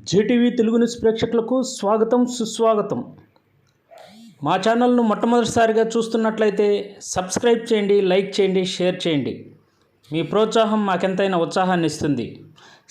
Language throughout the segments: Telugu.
జేటీవీ తెలుగు న్యూస్ ప్రేక్షకులకు స్వాగతం సుస్వాగతం. మా ఛానల్ను మొట్టమొదటిసారిగా చూస్తున్నట్లయితే సబ్స్క్రైబ్ చేయండి లైక్ చేయండి షేర్ చేయండి. మీ ప్రోత్సాహం మాకెంతైనా ఉత్సాహాన్ని ఇస్తుంది.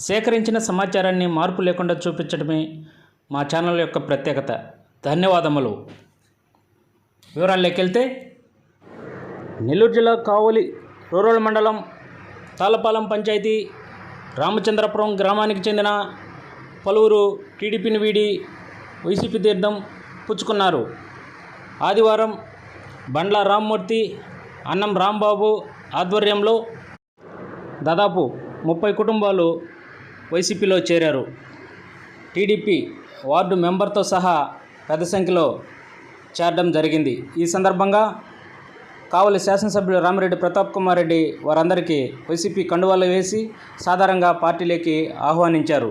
సేకరించిన సమాచారాన్ని మార్పు లేకుండా చూపించడమే మా ఛానల్ యొక్క ప్రత్యేకత. ధన్యవాదములు. వివరాల్లోకి వెళ్తే నెల్లూరు జిల్లా కావలి రూరల్ మండలం తాళపాలెం పంచాయతీ రామచంద్రపురం గ్రామానికి చెందిన పలువురు టీడీపీని వీడి వైసీపీ తీర్థం పుచ్చుకున్నారు. ఆదివారం బండ్ల రామ్మూర్తి అన్నం రాంబాబు ఆధ్వర్యంలో దాదాపు ముప్పై కుటుంబాలు వైసీపీలో చేరారు. టీడీపీ వార్డు మెంబర్తో సహా పెద్ద సంఖ్యలో చేరడం జరిగింది. ఈ సందర్భంగా కావలి శాసనసభ్యులు రామిరెడ్డి ప్రతాప్ కుమార్ రెడ్డి వారందరికీ వైసీపీ కండువాలు వేసి సాధారణంగా పార్టీలోకి ఆహ్వానించారు.